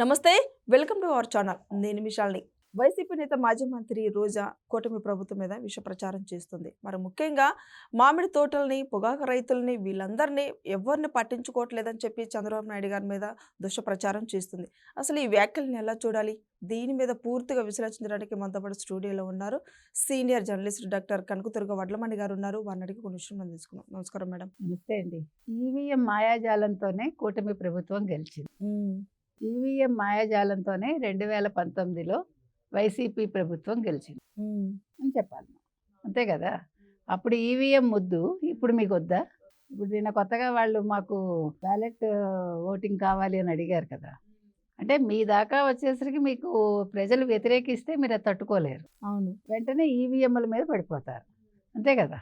నమస్తే welcome to our channel. నేను విశాల్ని YCP నేత మాజీ మంత్రి రోజా కూటమి ప్రభుత్వం మీద విష ప్రచారం చేస్తుంది. మరి ముఖ్యంగా మామిడి తోటల్ని పొగాకు రైతుల్ని వీళ్ళందరినీ ఎవరిని పట్టించుకోవట్లేదని చెప్పి చంద్రబాబు నాయుడు గారి మీద దుష్ట ప్రచారం చేస్తుంది. అసలు ఈ వ్యాఖ్యల్ని ఎలా చూడాలి? దీని మీద పూర్తిగా విశ్లేషించడానికి మనతో పాటు స్టూడియోలో ఉన్నారు senior journalist doctor Kanakadurga Vadlamani garu ఉన్నారు. వారిని అడిగి కొన్ని విషయం మనం తీసుకున్నాం నమస్కారం మేడం. నమస్తే అండి. ఈవీఎం మాయాజాలంతోనే కూటమి ప్రభుత్వం గెలిచింది. ఈవీఎం మాయాజాలంతోనే రెండు వేల పంతొమ్మిదిలో వైసీపీ ప్రభుత్వం గెలిచింది. అని చెప్పాలి అంతే కదా? అప్పుడు ఈవీఎం ముద్దు ఇప్పుడు మీకు వద్దా? ఇప్పుడు నిన్న కొత్తగా వాళ్ళు మాకు బ్యాలెట్ ఓటింగ్ కావాలి అని అడిగారు కదా? అంటే మీ దాకా వచ్చేసరికి మీకు ప్రజలు వ్యతిరేకిస్తే మీరు అది తట్టుకోలేరు. అవును. వెంటనే ఈవీఎంల మీద పడిపోతారు. అంతే కదా?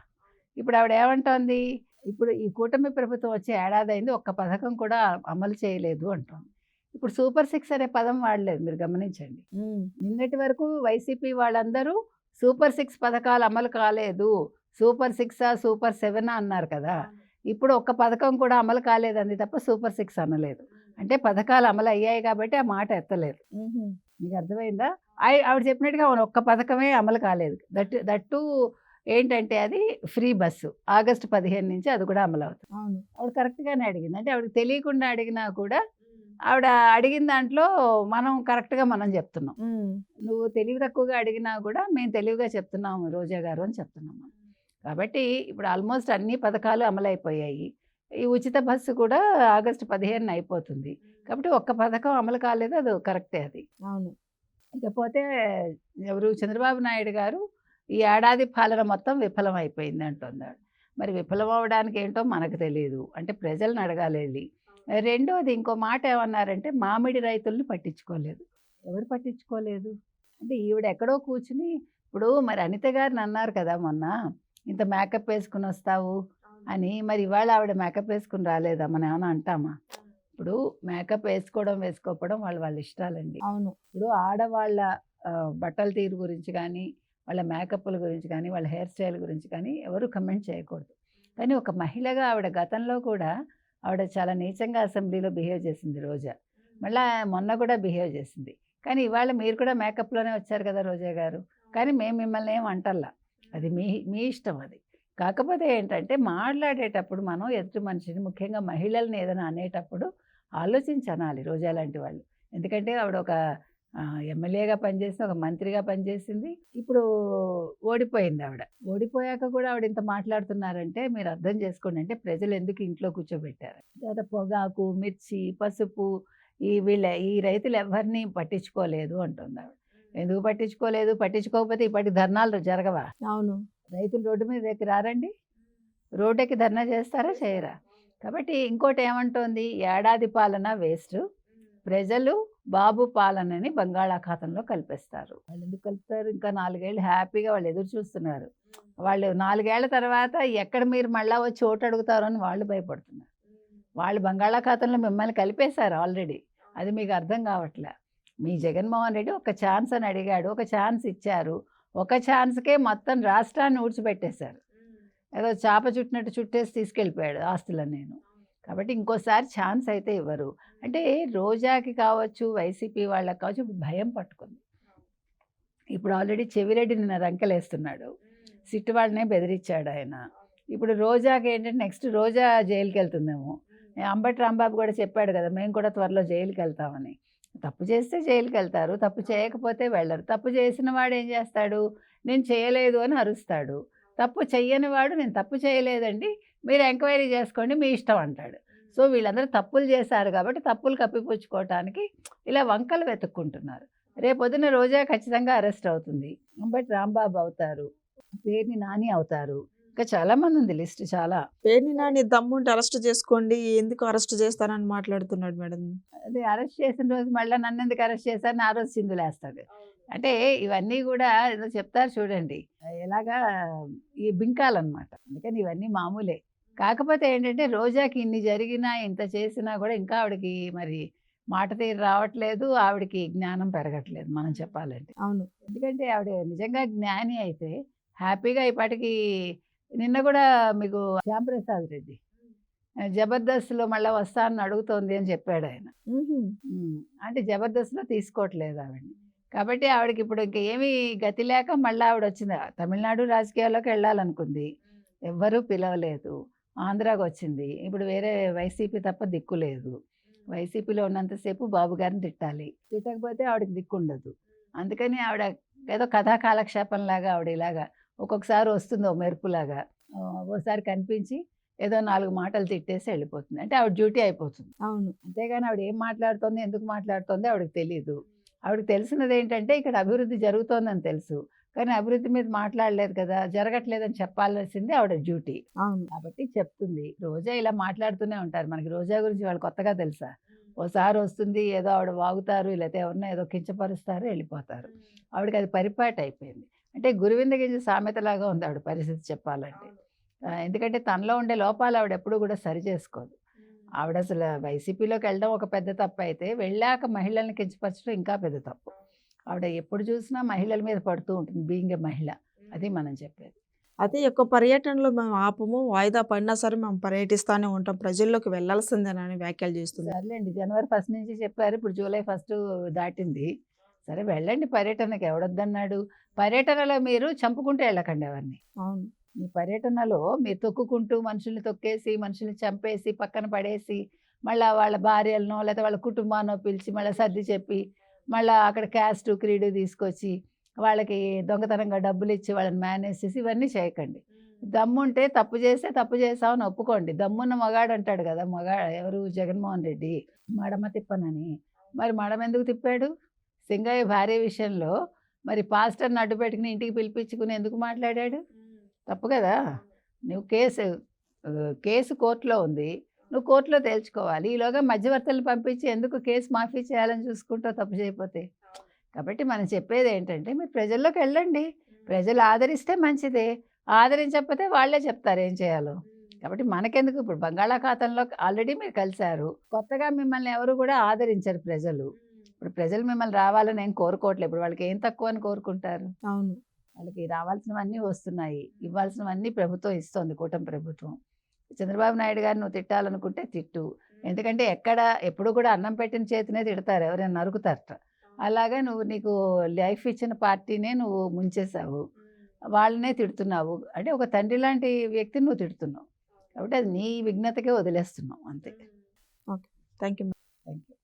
ఇప్పుడు ఆవిడ ఏమంటోంది? ఇప్పుడు ఈ కూటమి ప్రభుత్వం వచ్చే ఏడాది అయింది ఒక్క పథకం కూడా అమలు చేయలేదు అంటోంది. ఇప్పుడు సూపర్ సిక్స్ అనే పదం వాడలేదు మీరు గమనించండి. నిన్నటి వరకు వైసీపీ వాళ్ళందరూ సూపర్ సిక్స్ పథకాలు అమలు కాలేదు సూపర్ సిక్సా సూపర్ సెవెన్ అన్నారు కదా. ఇప్పుడు ఒక్క పథకం కూడా అమలు కాలేదంది తప్ప సూపర్ సిక్స్ అనలేదు. అంటే పథకాలు అమలు అయ్యాయి కాబట్టి ఆ మాట ఎత్తలేదు. మీకు అర్థమైందా? ఆవి- ఆవిడ చెప్పినట్టుగా అవును ఒక్క పథకమే అమలు కాలేదు. దట్ దట్టు ఏంటంటే అది ఫ్రీ బస్సు. ఆగస్టు పదిహేను నుంచి అది కూడా అమలు అవుతుంది. అవును. ఆవిడ కరెక్ట్గానే అడిగింది. అంటే ఆవిడకి తెలియకుండా అడిగినా కూడా ఆవిడ అడిగిన దాంట్లో మనం కరెక్ట్గా మనం చెప్తున్నాం. నువ్వు తెలివి తక్కువగా అడిగినా కూడా మేము తెలివిగా చెప్తున్నాము రోజా గారు అని చెప్తున్నాం మనం. కాబట్టి ఇప్పుడు ఆల్మోస్ట్ అన్ని పథకాలు అమలైపోయాయి. ఈ ఉచిత బస్సు కూడా ఆగస్టు పదిహేను అయిపోతుంది. కాబట్టి ఒక్క పథకం అమలు కాలేదు అది కరెక్టే అది. అవును. ఇకపోతే ఎవరు చంద్రబాబు నాయుడు గారు ఈ ఏడాది పాలన మొత్తం విఫలం అయిపోయింది అంటుంది ఆవిడ. మరి విఫలం అవ్వడానికి ఏంటో మనకు తెలియదు అంటే ప్రజలను అడగాలి వెళ్ళి. రెండోది ఇంకో మాట ఏమన్నారంటే మామిడి రైతుల్ని పట్టించుకోలేదు. ఎవరు పట్టించుకోలేదు? అంటే ఈవిడ ఎక్కడో కూర్చుని ఇప్పుడు మరి అనిత గారిని అన్నారు కదా మొన్న ఇంత మేకప్ వేసుకుని వస్తావు అని మరి ఇవాళ ఆవిడ మేకప్ వేసుకుని రాలేదా? మనం ఏమైనా అంటామా? ఇప్పుడు మేకప్ వేసుకోవడం వేసుకోకపోవడం వాళ్ళ వాళ్ళ ఇష్టాలండి. అవును. ఇప్పుడు ఆడవాళ్ళ బట్టల తీరు గురించి కానీ వాళ్ళ మేకప్ల గురించి కానీ వాళ్ళ హెయిర్ స్టైల్ గురించి కానీ ఎవరు కమెంట్ చేయకూడదు. కానీ ఒక మహిళగా ఆవిడ గతంలో కూడా ఆవిడ చాలా నీచంగా అసెంబ్లీలో బిహేవ్ చేసింది రోజా. మళ్ళీ మొన్న కూడా బిహేవ్ చేసింది. కానీ ఇవాళ మీరు కూడా మేకప్లోనే వచ్చారు కదా రోజా గారు. కానీ మేము మిమ్మల్ని ఏం అంటల్లా. అది మీ మీ ఇష్టం అది. కాకపోతే ఏంటంటే మాట్లాడేటప్పుడు మనం ఎదుటి మనిషిని ముఖ్యంగా మహిళల్ని ఏదైనా అనేటప్పుడు ఆలోచించి అనాలి రోజా లాంటి వాళ్ళు. ఎందుకంటే ఆవిడ ఒక ఎమ్మెల్యేగా పనిచేసి ఒక మంత్రిగా పనిచేసింది. ఇప్పుడు ఓడిపోయింది ఆవిడ. ఓడిపోయాక కూడా ఆవిడ ఇంత మాట్లాడుతున్నారంటే మీరు అర్థం చేసుకోండి. అంటే ప్రజలు ఎందుకు ఇంట్లో కూర్చోబెట్టారు? తర్వాత పొగాకు మిర్చి పసుపు ఈ వీళ్ళ ఈ రైతులు ఎవరిని పట్టించుకోలేదు అంటుంది ఆవిడ. ఎందుకు పట్టించుకోలేదు? పట్టించుకోకపోతే ఇప్పటికి ధర్నాలు జరగవా? అవును. రైతులు రోడ్డు మీద ఎక్కి రారండి. రోడ్డుకి ధర్నా చేస్తారా? చేయరా? కాబట్టి ఇంకోటి ఏమంటోంది? ఏడాది పాలన వేస్ట్. ప్రజలు బాబు పాలనని బంగాళాఖాతంలో కలిపేస్తారు. వాళ్ళు ఎందుకు కలుపుతారు? ఇంకా నాలుగేళ్ళు హ్యాపీగా వాళ్ళు ఎదురు చూస్తున్నారు. వాళ్ళు నాలుగేళ్ళ తర్వాత ఎక్కడ మీరు మళ్ళా వచ్చి ఓటు అడుగుతారో అని వాళ్ళు భయపడుతున్నారు. వాళ్ళు బంగాళాఖాతంలో మిమ్మల్ని కలిపేశారు ఆల్రెడీ. అది మీకు అర్థం కావట్లే. మీ జగన్మోహన్ రెడ్డి ఒక ఛాన్స్ అని అడిగాడు ఒక ఛాన్స్ ఇచ్చారు ఒక ఛాన్స్కే మొత్తం రాష్ట్రాన్ని ఊడ్చిపెట్టేశారు. ఏదో చాప చుట్టినట్టు చుట్టేసి తీసుకెళ్ళిపోయాడు ఆస్తులను నేను కాబట్టి ఇంకోసారి ఛాన్స్ అయితే ఇవ్వరు. అంటే రోజాకి కావచ్చు వైసీపీ వాళ్ళకి కావచ్చు ఇప్పుడు భయం పట్టుకుంది. ఇప్పుడు ఆల్రెడీ చెవిరెడ్డి నిన్న రంకెలేస్తున్నాడు. సిట్టు వాళ్ళనే బెదిరించాడు ఆయన. ఇప్పుడు రోజాకి ఏంటంటే నెక్స్ట్ రోజా జైలుకి వెళ్తుందేమో అంబటి రాంబాబు కూడా చెప్పాడు కదా మేము కూడా త్వరలో జైలుకి వెళ్తామని తప్పు చేస్తే జైలుకి వెళ్తారు తప్పు చేయకపోతే వెళ్ళరు. తప్పు చేసిన వాడు ఏం చేస్తాడు? నేను చేయలేదు అని అరుస్తాడు. తప్పు చెయ్యని వాడు నేను తప్పు చేయలేదండి మీరు ఎంక్వైరీ చేసుకోండి మీ ఇష్టం అంటాడు. సో వీళ్ళందరూ తప్పులు చేశారు కాబట్టి తప్పులు కప్పిపుచ్చుకోవటానికి ఇలా వంకలు వెతుక్కుంటున్నారు. రేపొద్దున రోజా ఖచ్చితంగా అరెస్ట్ అవుతుంది. అంబటి రాంబాబు అవుతారు పేరుని నాని అవుతారు. ఇంకా చాలా మంది ఉంది లిస్ట్ చాలా. పేరుని నాని దమ్ముంటే అరెస్ట్ చేసుకోండి ఎందుకు అరెస్ట్ చేస్తానని మాట్లాడుతున్నాడు మేడం? అదే అరెస్ట్ చేసిన రోజు మళ్ళీ నన్ను ఎందుకు అరెస్ట్ చేశారని ఆ రోజు సింధులేస్తాడు అంటే ఇవన్నీ కూడా ఏదో చెప్తారు చూడండి. ఎలాగా ఈ బింకాలన్నమాట. అందుకని ఇవన్నీ మామూలే. కాకపోతే ఏంటంటే రోజాకి ఇన్ని జరిగినా ఇంత చేసినా కూడా ఇంకా ఆవిడకి మరి మాట తీరు రావట్లేదు ఆవిడకి జ్ఞానం పెరగట్లేదు మనం చెప్పాలంటే. అవును. ఎందుకంటే ఆవిడ నిజంగా జ్ఞాని అయితే హ్యాపీగా ఇప్పటికి నిన్న కూడా మీకు శ్యాంప్రసాద్ రెడ్డి జబర్దస్త్లో మళ్ళీ వస్తానని అడుగుతోంది అని చెప్పాడు ఆయన. అంటే జబర్దస్త్లో తీసుకోవట్లేదు ఆవిడని. కాబట్టి ఆవిడకి ఇప్పుడు ఇంకా ఏమీ గతి లేక మళ్ళీ ఆవిడ వచ్చింది తమిళనాడు రాజకీయాల్లోకి వెళ్ళాలనుకుంది ఎవ్వరూ పిలవలేదు. ఆంధ్రాకి వచ్చింది. ఇప్పుడు వేరే వైసీపీ తప్ప దిక్కు లేదు. వైసీపీలో ఉన్నంతసేపు బాబు గారిని తిట్టాలి. తిట్టకపోతే ఆవిడకి దిక్కు ఉండదు అందుకని ఆవిడ ఏదో కథా కాలక్షేపం లాగా ఆవిడ ఇలాగా ఒక్కొక్కసారి వస్తుంది మెరుపులాగా ఓసారి కనిపించి ఏదో నాలుగు మాటలు తిట్టేసి వెళ్ళిపోతుంది అంటే ఆవిడ డ్యూటీ అయిపోతుంది. అవును. అంతేగాని ఆవిడ ఏం మాట్లాడుతోంది ఎందుకు మాట్లాడుతోంది ఆవిడకి తెలియదు ఆవిడకి తెలిసినది ఏంటంటే ఇక్కడ అభివృద్ధి జరుగుతోందని తెలుసు. కానీ అభివృద్ధి మీద మాట్లాడలేదు కదా జరగట్లేదని చెప్పాల్సింది ఆవిడ డ్యూటీ. అవును. కాబట్టి చెప్తుంది. రోజా ఇలా మాట్లాడుతూనే ఉంటారు. మనకి రోజా గురించి వాళ్ళు కొత్తగా తెలుసా? ఓసారి వస్తుంది ఏదో ఆవిడ వాగుతారు లేకపోతే ఎవరినో ఏదో కించపరుస్తారు వెళ్ళిపోతారు. ఆవిడకి అది పరిపాటి అయిపోయింది. అంటే గురువింద గింజ సామెతలాగా ఉంది ఆవిడ పరిస్థితి చెప్పాలంటే. ఎందుకంటే తనలో ఉండే లోపాలు ఆవిడ ఎప్పుడు కూడా సరి చేసుకోదు. ఆవిడ అసలు వైసీపీలోకి వెళ్ళడం ఒక పెద్ద తప్పు అయితే వెళ్ళాక మహిళల్ని కించపరచడం ఇంకా పెద్ద తప్పు. ఆవిడ ఎప్పుడు చూసినా మహిళల మీద పడుతూ ఉంటుంది బీయింగ్ ఎ మహిళ. అది మనం చెప్పేది. అదే యొక్క పర్యటనలో మేము ఆపము వాయిదా పడినా సరే మేము పర్యటిస్తానే ఉంటాం ప్రజల్లోకి వెళ్ళాల్సిందేనని వ్యాఖ్యలు చేస్తుంది. సర్లేండి జనవరి ఫస్ట్ నుంచి చెప్పారు ఇప్పుడు జూలై ఫస్ట్ దాటింది. సరే వెళ్ళండి పర్యటనకి ఎవడొద్దన్నాడు? పర్యటనలో మీరు చంపుకుంటూ వెళ్ళకండి ఎవరిని. అవును. మీ పర్యటనలో మీరు తొక్కుకుంటూ మనుషుల్ని తొక్కేసి మనుషుల్ని చంపేసి పక్కన పడేసి మళ్ళీ వాళ్ళ భార్యలనో లేదా వాళ్ళ కుటుంబానో పిలిచి మళ్ళీ సర్ది చెప్పి మళ్ళీ అక్కడ క్యాస్ట్ క్రీడు తీసుకొచ్చి వాళ్ళకి దొంగతనంగా డబ్బులు ఇచ్చి వాళ్ళని మేనేజ్ చేసి ఇవన్నీ చేయకండి. దమ్ముంటే తప్పు చేస్తే తప్పు చేసామని ఒప్పుకోండి. దమ్మున్న మగాడు అంటాడు కదా మగా ఎవరు? జగన్మోహన్ రెడ్డి. మడమ తిప్పనని. మరి మడమ ఎందుకు తిప్పాడు? సింగయ్య భార్య విషయంలో మరి పాస్టర్ని అడ్డు పెట్టుకుని ఇంటికి పిలిపించుకుని ఎందుకు మాట్లాడాడు? తప్పు కదా? నువ్వు కేసు కేసు కోర్టులో ఉంది. నువ్వు కోర్టులో తేల్చుకోవాలి. ఈలోగా మధ్యవర్తులను పంపించి ఎందుకు కేసు మాఫీ చేయాలని చూసుకుంటావు తప్పు చేయకపోతే? కాబట్టి మనం చెప్పేది ఏంటంటే మీరు ప్రజల్లోకి వెళ్ళండి. ప్రజలు ఆదరిస్తే మంచిదే. ఆదరించకపోతే వాళ్ళే చెప్తారు ఏం చేయాలో. కాబట్టి మనకెందుకు? ఇప్పుడు బంగాళాఖాతంలో ఆల్రెడీ మీరు కలిశారు. కొత్తగా మిమ్మల్ని ఎవరు కూడా ఆదరించరు ప్రజలు. ఇప్పుడు ప్రజలు మిమ్మల్ని రావాలని ఏం కోరుకోవట్లేదు. ఇప్పుడు వాళ్ళకి ఏం తక్కువ అని కోరుకుంటారు? అవును. వాళ్ళకి రావాల్సినవన్నీ వస్తున్నాయి. ఇవ్వాల్సినవన్నీ ప్రభుత్వం ఇస్తోంది కూటమి ప్రభుత్వం. చంద్రబాబు నాయుడు గారిని నువ్వు తిట్టాలనుకుంటే తిట్టు. ఎందుకంటే ఎక్కడ ఎప్పుడు కూడా అన్నం పెట్టిన చేతినే తిడతారు ఎవరైనా నరుకుతారట. అలాగా నువ్వు నీకు లైఫ్ ఇచ్చిన పార్టీనే నువ్వు ముంచేసావు వాళ్ళనే తిడుతున్నావు. అంటే ఒక తండ్రి లాంటి వ్యక్తిని నువ్వు తిడుతున్నావు. కాబట్టి అది నీ విఘ్నతకే వదిలేస్తున్నావు అంతే. Thank you thank you